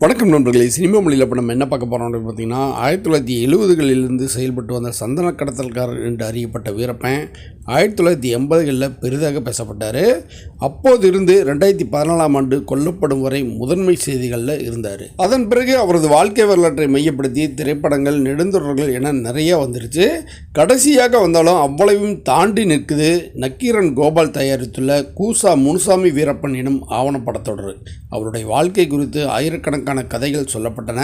வணக்கம் நண்பர்களே. சினிமா மொழியில் இப்போ நம்ம என்ன பார்க்க போகிறோம் அப்படின்னு பார்த்தீங்கன்னா ஆயிரத்தி தொள்ளாயிரத்தி எழுபதுகளிலிருந்து செயல்பட்டு வந்த சந்தன கடத்தல்காரர் என்று அறியப்பட்ட வீரப்பன் ஆயிரத்தி தொள்ளாயிரத்தி எண்பதுகளில் பெரிதாக பேசப்பட்டார். அப்போது இருந்து ரெண்டாயிரத்தி பதினாலாம் ஆண்டு கொல்லப்படும் வரை முதன்மை செய்திகளில் இருந்தார். அதன் பிறகு அவரது வாழ்க்கை வரலாற்றை மையப்படுத்தி திரைப்படங்கள் நெடுந்தொடர்கள் என நிறைய வந்துருச்சு. கடைசியாக வந்தாலும் அவ்வளவும் தாண்டி நிற்குது நக்கீரன் கோபால் தயாரித்துள்ள கூசா முனுசாமி வீரப்பன் எனும் ஆவணப்படத்தொடர் அவருடைய வாழ்க்கை குறித்து ஆயிரக்கணக்கான கதைகள் சொல்லப்பட்டன.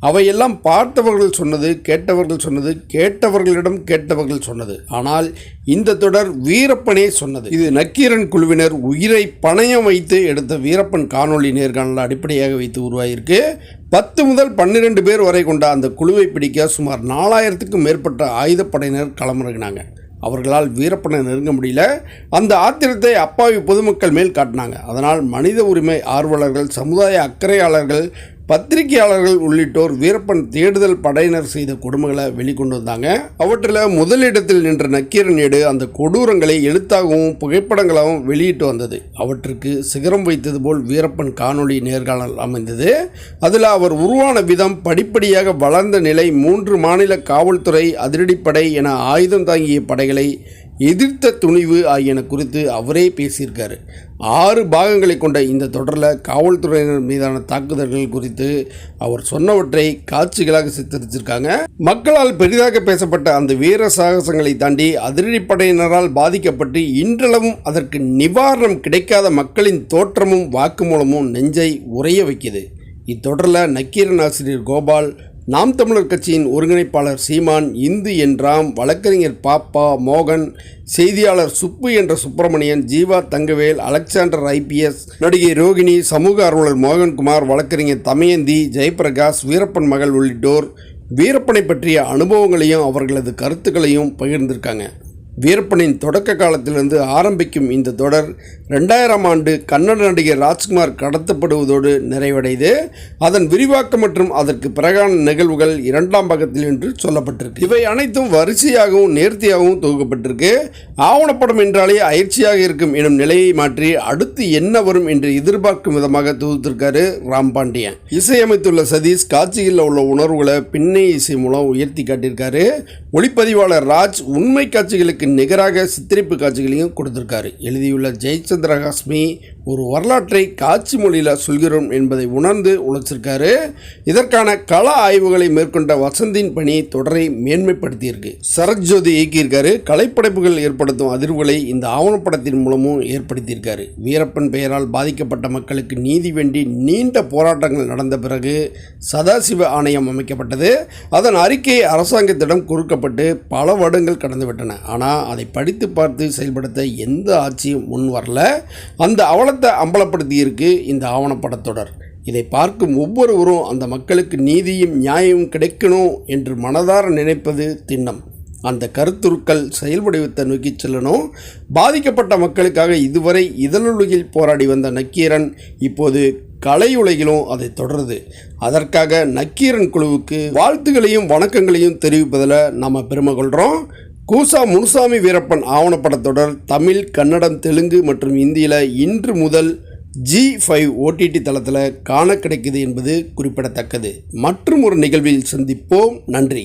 அவையெல்லாம் பார்த்தவர்கள் சொன்னது கேட்டவர்கள் சொன்னது கேட்டவர்களிடம் கேட்டவர்கள் சொன்னது. ஆனால் இந்த தொடர் வீரப்பனே சொன்னது. இது நக்கீரன் குழுவினர் உயிரை பணயம் வைத்து எடுத்த வீரப்பன் காணொளி நேர்காணல் அடிப்படையாக வைத்து உருவாகியிருக்கு பத்து முதல் பன்னிரெண்டு பேர் வரை கொண்ட அந்த குழுவை பிடிக்க சுமார் நாலாயிரத்துக்கும் மேற்பட்ட ஆயுதப்படையினர் களமிறங்கினாங்க. அவர்களால் வீரப்பனை நெருங்க முடியல. அந்த ஆத்திரத்தை அப்பாவி பொதுமக்கள் மேல் காட்டினாங்க. அதனால் மனித உரிமை ஆர்வலர்கள் சமுதாய அக்கறையாளர்கள் பத்திரிகையாளர்கள் உள்ளிட்டோர் வீரப்பன் தேடுதல் படையினர் செய்த கொடுமைகளை வெளிக்கொண்டு வந்தாங்க. அவற்றில் முதலிடத்தில் நின்ற நக்கீரனேடு அந்த கொடூரங்களை எழுத்தாகவும் புகைப்படங்களாகவும் வெளியிட்டு வந்தது. அவற்றுக்கு சிகரம் வைத்தது போல் வீரப்பன் காணொளி நேர்காணல் அமைந்தது. அதில் அவர் உருவான விதம் படிப்படியாக வளர்ந்த நிலை மூன்று மாநில காவல்துறை அதிரடிப்படை என ஆயுதம் தாங்கிய படைகளை எதிர்த்த துணிவு ஆகியன குறித்து அவரே பேசியிருக்காரு. ஆறு பாகங்களை கொண்ட இந்த தொடரில் காவல்துறையினர் மீதான தாக்குதல்கள் குறித்து அவர் சொன்னவற்றை காட்சிகளாக சித்தரிச்சிருக்காங்க. மக்களால் பெரிதாக பேசப்பட்ட அந்த வீர சாகசங்களை தாண்டி அதிரடிப்படையினரால் பாதிக்கப்பட்டு இன்றளவும் அதற்கு நிவாரணம் கிடைக்காத மக்களின் தோற்றமும் வாக்குமூலமும் நெஞ்சை உறைய வைக்குது. இத்தொடரில் நக்கீரன் ஆசிரியர் கோபால் நாம் தமிழர் கட்சியின் ஒருங்கிணைப்பாளர் சீமான் இந்து என்றாம் வழக்கறிஞர் பாப்பா மோகன் செய்தியாளர் சுப்பு என்ற சுப்பிரமணியன் ஜீவா தங்கவேல் அலெக்சாண்டர் ஐபிஎஸ் நடிகை ரோகிணி சமூக ஆர்வலர் மோகன்குமார் வழக்கறிஞர் தமயந்தி ஜெயபிரகாஷ் வீரப்பன் மகள் உள்ளிட்டோர் வீரப்பனை பற்றிய அனுபவங்களையும் அவர்களது கருத்துக்களையும் பகிர்ந்திருக்காங்க. வீரப்பனின் தொடக்க காலத்திலிருந்து ஆரம்பிக்கும் இந்த தொடர் ரெண்டாயிரம் ஆண்டு கன்னட நடிகர் ராஜ்குமார் கடத்தப்படுவதோடு நிறைவடைது. அதன் விரிவாக்கம் மற்றும் அதற்கு பிறகான நிகழ்வுகள் இரண்டாம் பக்கத்தில் என்று சொல்லப்பட்டிருக்கு. இவை அனைத்தும் வரிசையாகவும் நேர்த்தியாகவும் தொகுக்கப்பட்டிருக்கு. ஆவணப்படம் என்றாலே அயற்சியாக இருக்கும் எனும் நிலையை மாற்றி அடுத்து என்ன வரும் என்று எதிர்பார்க்கும் விதமாக தொகுத்திருக்காரு ராம்பாண்டியன் இசையமைத்துள்ள சதீஷ் காட்சியில் உள்ள உணர்வுகளை பின்னணி இசை மூலம் உயர்த்தி காட்டியிருக்காரு. ஒளிப்பதிவாளர் ராஜ் உண்மை காட்சிகளுக்கு நிகராக சித்தரிப்பு காட்சிகளையும் கொடுத்திருக்காரு. எழுதியுள்ள ஜெயச்சந்திரகாஸ்மி ஒரு வரலாற்றை காட்சி மொழியில் சொல்கிறோம் என்பதை உணர்ந்து உழைச்சிருக்காரு. இதற்கான கள ஆய்வுகளை மேற்கொண்ட வசந்தின் பணி தொடரை மேன்மைப்படுத்தியிருக்கு. சரத் ஜோதி இயக்கியிருக்காரு. கலைப்படைப்புகள் ஏற்படுத்தும் அதிர்வுகளை இந்த ஆவணப்படத்தின் மூலமும் ஏற்படுத்தியிருக்காரு. வீரப்பன் பெயரால் பாதிக்கப்பட்ட மக்களுக்கு நீதி வேண்டி நீண்ட போராட்டங்கள் நடந்த பிறகு சதாசிவ ஆணையம் அமைக்கப்பட்டது. அதன் அறிக்கை அரசாங்கத்திடம் கொடுக்கப்பட்டு பல வருடங்கள் கடந்துவிட்டன. ஆனால் அதை படித்து பார்த்து செயல்படுத்த எந்த ஆட்சியும் முன் வரல அந்த அவல அவலத்தை அம்பலப்படுத்தியிருக்கு இந்த ஆவணப்படத்தொடர் இதை பார்க்கும் ஒவ்வொருவரும் அந்த மக்களுக்கு நீதியும் நியாயமும் கிடைக்கணும் என்று மனதார நினைப்பது திண்ணம். அந்த கருத்துருக்கள் செயல்வடிவத்தை நோக்கி செல்லணும். பாதிக்கப்பட்ட மக்களுக்காக இதுவரை இதழுலகில் போராடி வந்த நக்கீரன் இப்போது கலையுலகிலும் அதை தொடருது. அதற்காக நக்கீரன் குழுவுக்கு வாழ்த்துகளையும் வணக்கங்களையும் தெரிவிப்பதில் நாம் பெருமை கொள்கிறோம் கூசா முனுசாமி வீரப்பன் ஆவணப்படத்தொடர் தமிழ் கன்னடம் தெலுங்கு மற்றும் இந்தியில் இன்று முதல் ஜி ஃபைவ் ஓடிடி தளத்தில் காண கிடைக்குது என்பது குறிப்பிடத்தக்கது. மற்றும் ஒரு நிகழ்வில் சந்திப்போம். நன்றி.